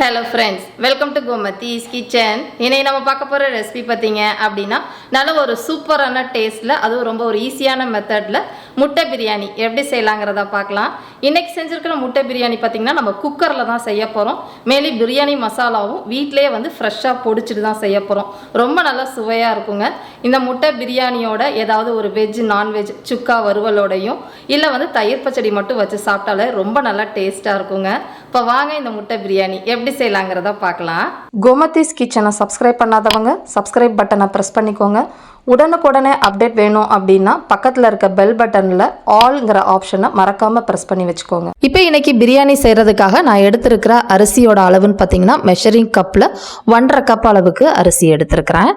Hello friends welcome to Gomathi's kitchen இன்னைக்கு நம்ம பார்க்க போகிற ரெசிபி பார்த்தீங்க அப்படின்னா நல்ல ஒரு சூப்பரான டேஸ்ட்டில் அதுவும் ரொம்ப ஒரு ஈஸியான மெத்தடில் முட்டை பிரியாணி எப்படி செய்யலாங்கிறத பார்க்கலாம். இன்றைக்கி செஞ்சுருக்கிற முட்டை பிரியாணி பார்த்தீங்கன்னா நம்ம குக்கரில் தான் செய்ய போகிறோம் மேலே பிரியாணி மசாலாவும் வீட்டிலேயே வந்து ஃப்ரெஷ்ஷாக பொடிச்சிட்டு தான் செய்ய போகிறோம் ரொம்ப நல்லா சுவையாக இருக்குங்க. இந்த முட்டை பிரியாணியோட ஏதாவது ஒரு வெஜ் நான்வெஜ் சுக்கா வறுவலோடையும் இல்லை வந்து தயிர் பச்சடி மட்டும் வச்சு சாப்பிட்டாலே ரொம்ப நல்லா டேஸ்ட்டாக இருக்குங்க. இப்போ வாங்க இந்த முட்டை பிரியாணி. எப்படி செய்யலாங்கிறத பார்க்கலாம். கோமதிஸ் கிச்சனை சப்ஸ்கிரைப் பண்ணாதவங்க சப்ஸ்கிரைப் பட்டனை ப்ரெஸ் பண்ணிக்கோங்க. உடனுக்குடனே அப்டேட் வேணும் அப்படின்னா பக்கத்தில் இருக்க பெல் பட்டனில் ஆல்ங்கிற ஆப்ஷனை மறக்காமல் ப்ரெஸ் பண்ணி வச்சுக்கோங்க. இப்போ இன்னைக்கு பிரியாணி செய்கிறதுக்காக நான் எடுத்திருக்கிற அரிசியோட அளவுன்னு பார்த்தீங்கன்னா மெஷரிங் கப்பில் ஒன்றரை கப் அளவுக்கு அரிசி எடுத்திருக்கிறேன்.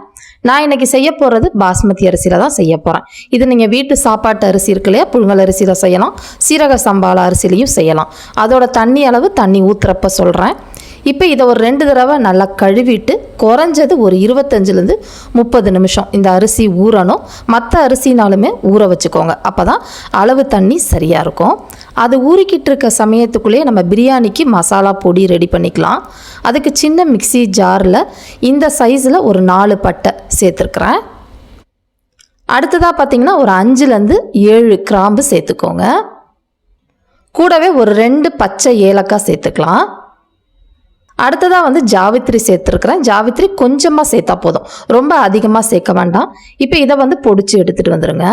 நான் இன்னைக்கு செய்ய போகிறது பாஸ்மதி அரிசியில் தான் செய்ய போகிறேன் இது நீங்கள் வீட்டு சாப்பாட்டு அரிசி இருக்கு இல்லையா? புழுங்கல் அரிசியில் செய்யலாம். சீரக சம்பாள அரிசிலையும் செய்யலாம். அதோட தண்ணி அளவு தண்ணி ஊற்றுறப்ப சொல்கிறேன் இப்போ இதை ஒரு ரெண்டு தடவை நல்லா கழுவிட்டு குறைஞ்சது ஒரு இருபத்தஞ்சிலேருந்து முப்பது நிமிஷம் இந்த அரிசி ஊறணும். மற்ற அரிசினாலுமே ஊற வச்சுக்கோங்க. அப்போ தான் அளவு தண்ணி சரியாக இருக்கும். அது ஊறிக்கிட்டு இருக்க சமயத்துக்குள்ளேயே நம்ம பிரியாணிக்கு மசாலா பொடி ரெடி பண்ணிக்கலாம். அதுக்கு சின்ன மிக்ஸி ஜாரில் இந்த சைஸில் ஒரு நாலு பட்டை சேர்த்துருக்குறேன். அடுத்ததாக பார்த்தீங்கன்னா ஒரு அஞ்சுலேருந்து ஏழு கிராம்பு சேர்த்துக்கோங்க. கூடவே ஒரு ரெண்டு பச்சை ஏலக்காய் சேர்த்துக்கலாம். அடுத்ததாக வந்து ஜாவித்ரி சேர்த்துருக்குறேன். ஜாவித்ரி கொஞ்சமாக சேர்த்தா போதும். ரொம்ப அதிகமாக சேர்க்க வேண்டாம். இப்போ இதை வந்து பொடிச்சு எடுத்துகிட்டு வந்துடுங்க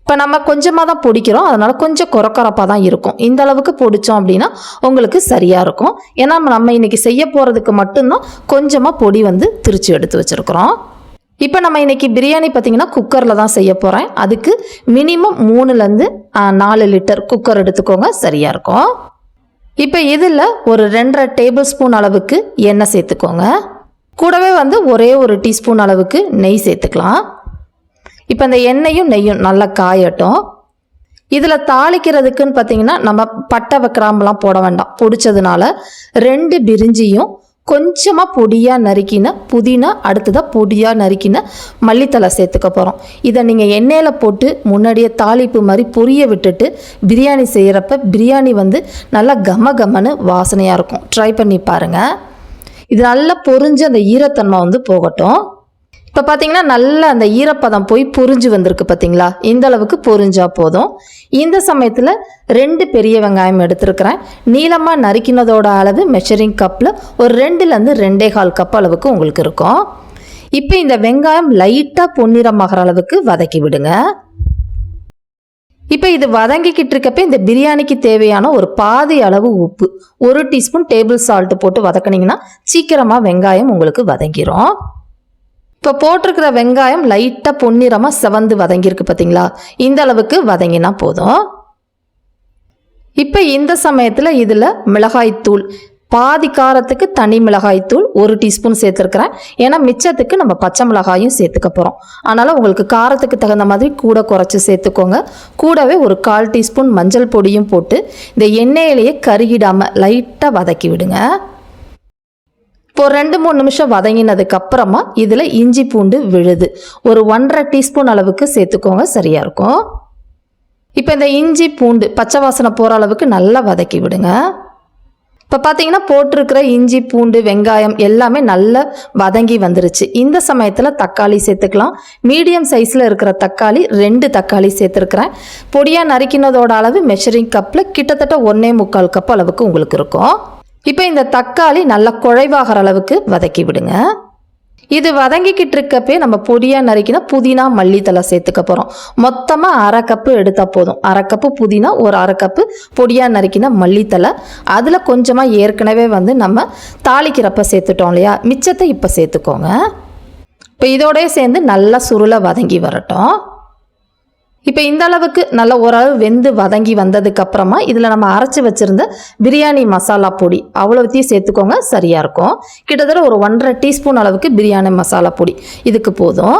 இப்போ நம்ம கொஞ்சமாக தான் பொடிக்கிறோம். அதனால் கொஞ்சம் குறக்குறப்பாக தான் இருக்கும். இந்த அளவுக்கு பிடிச்சோம் அப்படின்னா உங்களுக்கு சரியாக இருக்கும். ஏன்னா நம்ம இன்றைக்கி செய்ய போகிறதுக்கு மட்டும்தான் கொஞ்சமாக பொடி வந்து திரிச்சு எடுத்து வச்சுருக்குறோம். இப்போ நம்ம இன்னைக்கு பிரியாணி பார்த்தீங்கன்னா குக்கரில் தான் செய்ய போகிறேன் அதுக்கு மினிமம் மூணுலேருந்து நாலு லிட்டர் குக்கர் எடுத்துக்கோங்க. சரியாக இருக்கும். இப்போ இதில் ஒரு ரெண்டரை டேபிள் ஸ்பூன் அளவுக்கு எண்ணெய் சேர்த்துக்கோங்க. கூடவே வந்து ஒரே ஒரு டீஸ்பூன் அளவுக்கு நெய் சேர்த்துக்கலாம். இப்போ இந்த எண்ணெயும் நெய்யும் நல்லா காயட்டும். இதில் தாளிக்கிறதுக்குன்னு பார்த்தீங்கன்னா நம்ம பட்டை கிராம்பெலாம் போட வேண்டாம். பொடிச்சதுனால ரெண்டு பிரிஞ்சியும் கொஞ்சமாக பொடியாக நறுக்கின புதினா அடுத்ததாக பொடியாக நறுக்கின மல்லித்தலை சேர்த்துக்க போகிறோம் இதை நீங்கள் எண்ணெயில் போட்டு முன்னாடியே தாளிப்பு மாதிரி பொரிய விட்டுட்டு பிரியாணி செய்கிறப்ப பிரியாணி வந்து நல்லா கம கமன்னு வாசனையாக இருக்கும். ட்ரை பண்ணி பாருங்கள் இது நல்லா பொரிஞ்சு அந்த ஈரத்தன்மை வந்து போகட்டும். இப்போ பார்த்தீங்கன்னா நல்லா அந்த ஈரப்பதம் போய் புரிஞ்சு வந்திருக்கு பார்த்தீங்களா இந்த அளவுக்கு பொறிஞ்சா போதும். இந்த சமயத்தில் ரெண்டு பெரிய வெங்காயம் எடுத்துருக்கிறேன். நீளமாக நறுக்கினதோட அளவு மெஷரிங் கப்பில் ஒரு ரெண்டுலேருந்து ரெண்டே கால் கப் அளவுக்கு உங்களுக்கு இருக்கும். இப்போ இந்த வெங்காயம் லைட்டாக பொன்னிறமாகிற அளவுக்கு வதக்கி விடுங்க. இப்போ இது வதங்கிக்கிட்டு இருக்கப்ப இந்த பிரியாணிக்கு தேவையான ஒரு பாதி அளவு உப்பு ஒரு டீஸ்பூன் டேபிள் சால்ட்டு போட்டு வதக்குனீங்கன்னா சீக்கிரமாக வெங்காயம் உங்களுக்கு வதங்கிரும். இப்போ போட்டிருக்கிற வெங்காயம் லைட்டாக பொன்னிறமாக செவந்து வதங்கியிருக்கு பார்த்தீங்களா இந்த அளவுக்கு வதங்கினா போதும். இப்போ இந்த சமயத்தில் இதில் மிளகாய்த்தூள் பாதி காரத்துக்கு தனி மிளகாய்த்தூள் ஒரு டீஸ்பூன் சேர்த்துருக்குறேன். ஏன்னா மிச்சத்துக்கு நம்ம பச்சை மிளகாயும் சேர்த்துக்க போகிறோம் அதனால் உங்களுக்கு காரத்துக்கு தகுந்த மாதிரி கூட குறைச்சி சேர்த்துக்கோங்க. கூடவே ஒரு கால் டீஸ்பூன் மஞ்சள் பொடியும் போட்டு இந்த எண்ணெயிலேயே கருகிடாமல் லைட்டாக வதக்கி விடுங்க. இப்போ ரெண்டு மூணு நிமிஷம் வதங்கினதுக்கு அப்புறமா இதில் இஞ்சி பூண்டு விழுது. ஒரு ஒன்றரை டீஸ்பூன் அளவுக்கு சேர்த்துக்கோங்க சரியாக இருக்கும். இப்போ இந்த இஞ்சி பூண்டு பச்சை வாசனை போகிற அளவுக்கு நல்லா வதக்கி விடுங்க. இப்போ பார்த்தீங்கன்னா போட்டிருக்கிற இஞ்சி பூண்டு வெங்காயம் எல்லாமே நல்லா வதங்கி வந்துருச்சு. இந்த சமயத்தில் தக்காளி சேர்த்துக்கலாம். மீடியம் சைஸில் இருக்கிற தக்காளி ரெண்டு தக்காளி சேர்த்துருக்குறேன். பொடியாக நறுக்கினதோட அளவு மெஷரிங் கப்பில் கிட்டத்தட்ட ஒன்றே முக்கால் கப் அளவுக்கு உங்களுக்கு இருக்கும். இப்போ இந்த தக்காளி நல்லா குழைவாகிற அளவுக்கு வதக்கி விடுங்க. இது வதங்கிக்கிட்டு இருக்கப்பே நம்ம பொடியாக நறுக்கினா புதினா மல்லித்தலை சேர்த்துக்க போகிறோம் மொத்தமாக அரை கப்பு எடுத்தால் போதும். அரை கப்பு புதினா ஒரு அரை கப்பு பொடியாக நறுக்கின மல்லித்தலை அதில் கொஞ்சமாக ஏற்கனவே வந்து நம்ம தாளிக்கிறப்ப சேர்த்துட்டோம் இல்லையா? மிச்சத்தை இப்போ சேர்த்துக்கோங்க. இப்போ இதோடய சேர்ந்து நல்லா சுருளை வதங்கி வரட்டும். இப்போ இந்த அளவுக்கு நல்ல ஓரளவு வெந்து வதங்கி வந்ததுக்கு அப்புறமா இதில் நம்ம அரைச்சி வச்சிருந்த பிரியாணி மசாலா பொடி அவ்வளோத்தையும் சேர்த்துக்கோங்க சரியாக இருக்கும். கிட்டத்தட்ட ஒரு ஒன்றரை டீஸ்பூன் அளவுக்கு பிரியாணி மசாலா பொடி. இதுக்கு போதும்.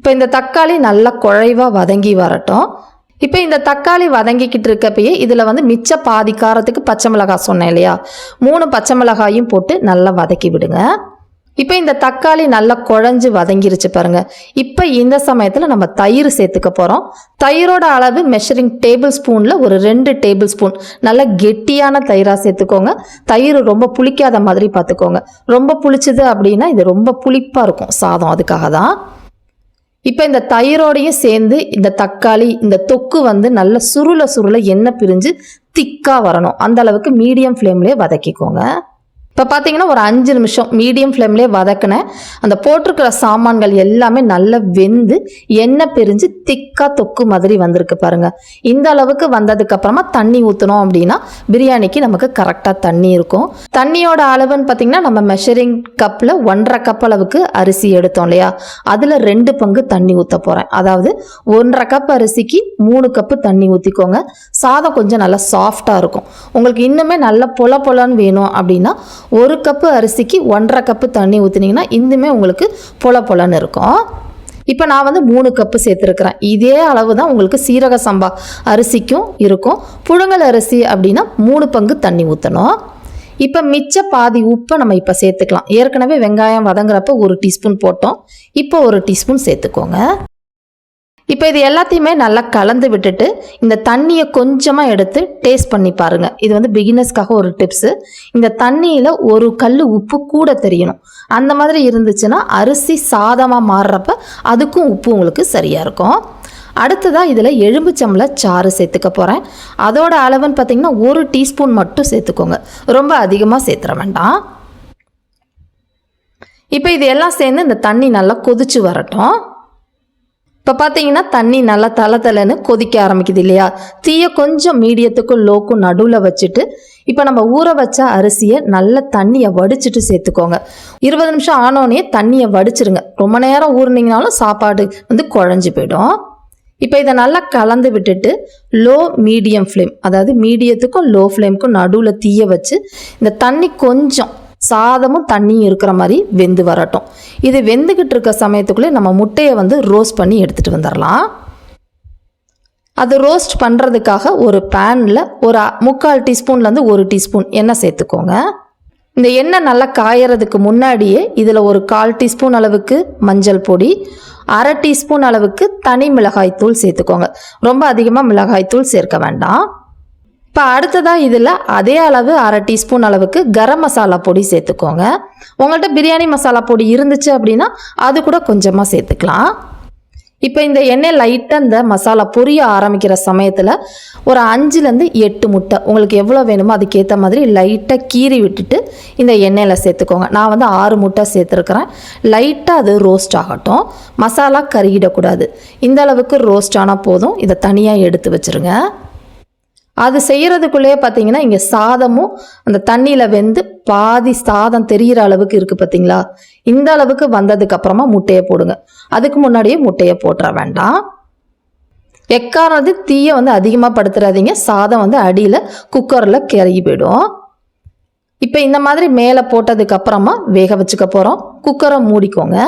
இப்போ இந்த தக்காளி நல்லா குழைவாக வதங்கி வரட்டும். இப்போ இந்த தக்காளி வதங்கிக்கிட்டு இருக்கப்பயே இதில் வந்து மிச்ச பாதி காரத்துக்கு பச்சை மிளகாய் சொன்னேன் இல்லையா? மூணு பச்சை மிளகாயும் போட்டு நல்லா வதக்கி விடுங்க. இப்போ இந்த தக்காளி நல்லா குழஞ்சு வதங்கிருச்சு பாருங்க. இப்போ இந்த சமயத்தில் நம்ம தயிர் சேர்த்துக்க போகிறோம் தயிரோட அளவு மெஷரிங் டேபிள் ஸ்பூனில் ஒரு ரெண்டு டேபிள் ஸ்பூன் நல்லா கெட்டியான தயிராக சேர்த்துக்கோங்க. தயிர் ரொம்ப புளிக்காத மாதிரி பார்த்துக்கோங்க. ரொம்ப புளிச்சது அப்படின்னா இது ரொம்ப புளிப்பாக இருக்கும். சாதம் அதுக்காக தான். இப்போ இந்த தயிரோடையும் சேர்ந்து இந்த தக்காளி இந்த தொக்கு வந்து நல்ல சுருள சுருள எண்ணெய் பிரிஞ்சு திக்காக வரணும். அந்த அளவுக்கு மீடியம் ஃப்ளேம்லேயே வதக்கிக்கோங்க. இப்போ பார்த்தீங்கன்னா ஒரு அஞ்சு நிமிஷம் மீடியம் ஃப்ளேம்லேயே வதக்கினேன் அந்த போட்டிருக்கிற சாமான்கள் எல்லாமே நல்லா வெந்து எண்ணெய் பிரிஞ்சு திக்காக தொக்கு மாதிரி வந்திருக்கு பாருங்கள் இந்த அளவுக்கு வந்ததுக்கப்புறமா தண்ணி ஊற்றணும் அப்படின்னா பிரியாணிக்கு நமக்கு கரெக்டாக தண்ணி இருக்கும். தண்ணியோட அளவுன்னு பார்த்தீங்கன்னா நம்ம மெஷரிங் கப்பில் ஒன்றரை கப் அளவுக்கு அரிசி எடுத்தோம் இல்லையா? அதில் ரெண்டு பங்கு தண்ணி ஊற்ற போகிறேன் அதாவது ஒன்றரை கப் அரிசிக்கு மூணு கப்பு தண்ணி ஊற்றிக்கோங்க சாதம் கொஞ்சம் நல்லா சாஃப்டாக இருக்கும். உங்களுக்கு இன்னுமே நல்ல பொல பொலன்னு வேணும் அப்படின்னா ஒரு கப்பு அரிசிக்கு ஒன்றரை கப்பு தண்ணி ஊற்றுனீங்கன்னா இன்னுமே உங்களுக்கு பொல பொலன்னு இருக்கும். இப்போ நான் வந்து மூணு கப்பு சேர்த்துருக்குறேன். இதே அளவு தான் உங்களுக்கு சீரக சம்பா அரிசிக்கும் இருக்கும். புழுங்கல் அரிசி அப்படின்னா மூணு பங்கு தண்ணி ஊற்றணும் இப்போ மிச்ச பாதி உப்பை நம்ம இப்போ சேர்த்துக்கலாம். ஏற்கனவே வெங்காயம் வதங்குறப்ப ஒரு டீஸ்பூன் போட்டோம். இப்போ ஒரு டீஸ்பூன் சேர்த்துக்கோங்க. இப்போ இது எல்லாத்தையுமே நல்லா கலந்து விட்டுட்டு இந்த தண்ணியை கொஞ்சமாக எடுத்து டேஸ்ட் பண்ணி பாருங்கள் இது வந்து பிகினர்ஸ்க்காக ஒரு டிப்ஸு இந்த தண்ணியில் ஒரு கல் உப்பு கூட தெரியணும். அந்த மாதிரி இருந்துச்சுன்னா அரிசி சாதமாக மாறுறப்ப அதுக்கும் உப்பு உங்களுக்கு சரியாக இருக்கும். அடுத்ததாக இதில் எலும்புச்சம்பள சாறு சேர்த்துக்க போகிறேன் அதோட அளவுன்னு பார்த்தீங்கன்னா ஒரு டீஸ்பூன் மட்டும் சேர்த்துக்கோங்க. ரொம்ப அதிகமாக சேர்த்துற வேண்டாம். இப்போ இது எல்லாம் சேர்ந்து இந்த தண்ணி நல்லா கொதிச்சு வரட்டும். இப்போ பார்த்தீங்கன்னா தண்ணி நல்லா தலை தலைன்னு கொதிக்க ஆரம்பிக்குது இல்லையா? தீயை கொஞ்சம் மீடியத்துக்கும் லோக்கும் நடுவில் வச்சுட்டு இப்போ நம்ம ஊற வச்ச அரிசியை நல்ல தண்ணியை வடிச்சிட்டு சேர்த்துக்கோங்க. இருபது நிமிஷம் ஆனோடனே தண்ணியை வடிச்சிருங்க. ரொம்ப நேரம் ஊறினீங்கனாலும் சாப்பாடு வந்து குழஞ்சி போயிடும். இப்போ இதை நல்லா கலந்து விட்டுட்டு லோ மீடியம் ஃப்ளேம் அதாவது மீடியத்துக்கும் லோ ஃப்ளேமுக்கும் நடுவில் தீயை வச்சு இந்த தண்ணி கொஞ்சம் சாதமும் தண்ணியும் இருக்கிற மாதிரி வெந்து வரட்டும். இது வெந்துக்கிட்டு இருக்க சமயத்துக்குள்ளே நம்ம முட்டையை வந்து ரோஸ்ட் பண்ணி எடுத்துகிட்டு வந்துடலாம் அது ரோஸ்ட் பண்ணுறதுக்காக ஒரு பேனில் ஒரு முக்கால் டீஸ்பூன்லேருந்து ஒரு டீஸ்பூன் எண்ணெய் சேர்த்துக்கோங்க. இந்த எண்ணெய் நல்லா காயறதுக்கு முன்னாடியே இதில் ஒரு கால் டீஸ்பூன் அளவுக்கு மஞ்சள் பொடி அரை டீஸ்பூன் அளவுக்கு தனி மிளகாய்த்தூள் சேர்த்துக்கோங்க. ரொம்ப அதிகமாக மிளகாய் தூள் சேர்க்க வேண்டாம். இப்போ அடுத்ததாக இதில் அதே அளவு அரை டீஸ்பூன் அளவுக்கு கரம் மசாலா பொடி சேர்த்துக்கோங்க. உங்கள்கிட்ட பிரியாணி மசாலா பொடி இருந்துச்சு அப்படின்னா அது கூட கொஞ்சமாக சேர்த்துக்கலாம். இப்போ இந்த எண்ணெய் லைட்டாக இந்த மசாலா பொரிய ஆரம்பிக்கிற சமயத்தில் ஒரு அஞ்சுலேருந்து எட்டு முட்டை உங்களுக்கு எவ்வளோ வேணுமோ அதுக்கேற்ற மாதிரி லைட்டாக கீறி விட்டுட்டு இந்த எண்ணெயில் சேர்த்துக்கோங்க. நான் வந்து ஆறு முட்டை சேர்த்துருக்குறேன். லைட்டாக அது ரோஸ்ட் ஆகட்டும். மசாலா கருகிடக்கூடாது. இந்த அளவுக்கு ரோஸ்ட் ஆனால் போதும். இதை தனியாக எடுத்து வச்சுருங்க. அது செய்கிறதுக்குள்ளேயே பார்த்தீங்கன்னா இங்கே சாதமும் அந்த தண்ணியில் வெந்து பாதி சாதம் தெரிகிற அளவுக்கு இருக்குது பார்த்தீங்களா இந்த அளவுக்கு வந்ததுக்கு அப்புறமா முட்டையை போடுங்க. அதுக்கு முன்னாடியே முட்டையை போட்டுற வேண்டாம். எக்காரது தீயை வந்து அதிகமாக படுத்துறாதீங்க. சாதம் வந்து அடியில் குக்கரில் கிறகி போயிடும். இப்போ இந்த மாதிரி மேலே போட்டதுக்கு அப்புறமா வேக வச்சுக்க போகிறோம் குக்கரை மூடிக்கோங்க.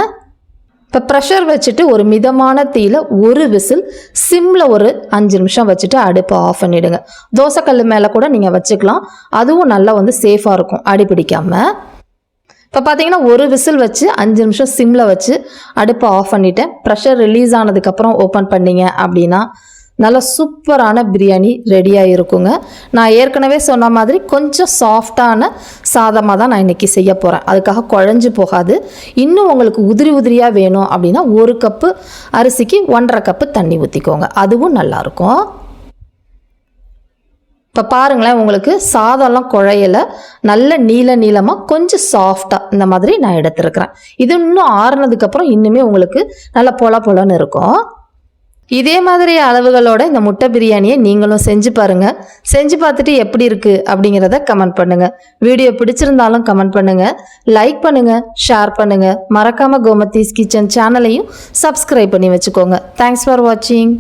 இப்போ ப்ரெஷர் வச்சுட்டு ஒரு மிதமான தீயில ஒரு விசில் சிம்மில் ஒரு அஞ்சு நிமிஷம் வச்சுட்டு அடுப்பை ஆஃப் பண்ணிவிடுங்க தோசைக்கல் மேலே கூட நீங்கள் வச்சுக்கலாம். அதுவும் நல்லா வந்து சேஃபாக இருக்கும் அடி பிடிக்காமல் இப்போ பார்த்தீங்கன்னா ஒரு விசில் வச்சு அஞ்சு நிமிஷம் சிம்மில் வச்சு அடுப்பை ஆஃப் பண்ணிவிட்டேன் ப்ரெஷர் ரிலீஸ் ஆனதுக்கப்புறம் ஓப்பன் பண்ணீங்க அப்படின்னா நல்ல சூப்பரான பிரியாணி ரெடியாக இருக்குங்க. நான் ஏற்கனவே சொன்ன மாதிரி கொஞ்சம் சாஃப்டான சாதமாக தான் நான் இன்றைக்கி செய்ய போகிறேன் அதுக்காக குழஞ்சு போகாது. இன்னும் உங்களுக்கு உதிரி உதிரியாக வேணும் அப்படின்னா ஒரு கப்பு அரிசிக்கு ஒன்றரை கப்பு தண்ணி ஊற்றிக்கோங்க அதுவும் நல்லாயிருக்கும். இப்போ பாருங்களேன் உங்களுக்கு சாதம்லாம் குழையல. நல்ல நீல நீளமாக கொஞ்சம் சாஃப்டாக இந்த மாதிரி நான் எடுத்துருக்கிறேன். இது இன்னும் ஆறுனதுக்கப்புறம் இன்னுமே உங்களுக்கு நல்ல பொல பொலன்னு இருக்கும். இதே மாதிரி அளவுகளோட இந்த முட்டை பிரியாணியை நீங்களும் செஞ்சு பாருங்கள் செஞ்சு பார்த்துட்டு எப்படி இருக்குது அப்படிங்கிறத கமெண்ட் பண்ணுங்கள் வீடியோ பிடிச்சிருந்தாலும் கமெண்ட் பண்ணுங்கள் லைக் பண்ணுங்கள் ஷேர் பண்ணுங்கள் மறக்காமல் கோமத்தீஸ் கிச்சன் சேனலையும் சப்ஸ்கிரைப் பண்ணி வச்சுக்கோங்க. தேங்க்ஸ் ஃபார் வாட்சிங்